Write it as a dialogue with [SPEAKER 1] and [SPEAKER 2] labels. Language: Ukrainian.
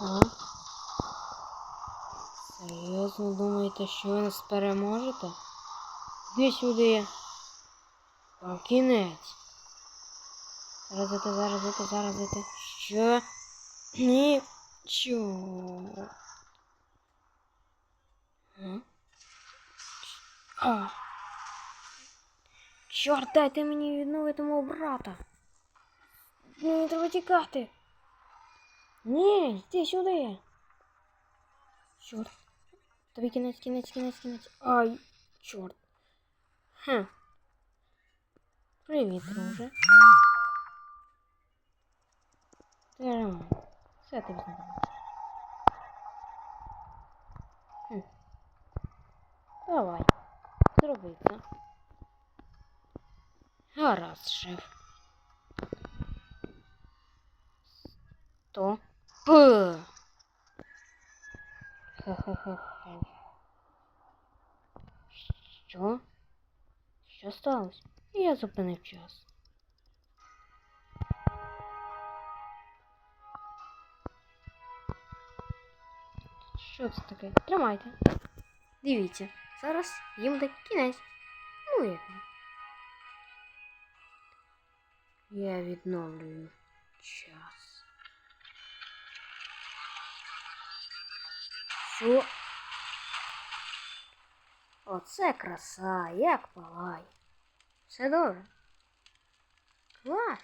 [SPEAKER 1] Ага. Серйозно думаєте, що ви нас переможете? Іди сюди. Вам кінець. Зараз іти, зараз іти, зараз іти. Що? Нічого. А? А. Чорт, дайте мені відновити мого брата. Мені треба тікати. Ні, йди сюди. Чорт. Тобі кінець, кінець, кінець, кінець. Ай, чорт. Хм. Привіт, друже. Терем. Все тобі знайомі. Хм. Давай. Зроби це. Гаразд, шеф. То. П. Ха-ха-ха. Що? Що сталося? Я зупинив час. Що це таке? Тримайте. Дивіться, зараз їм буде кінець. Ну як? Я відновлюю час. Що? Оце краса, як палай. Все добре. Клас.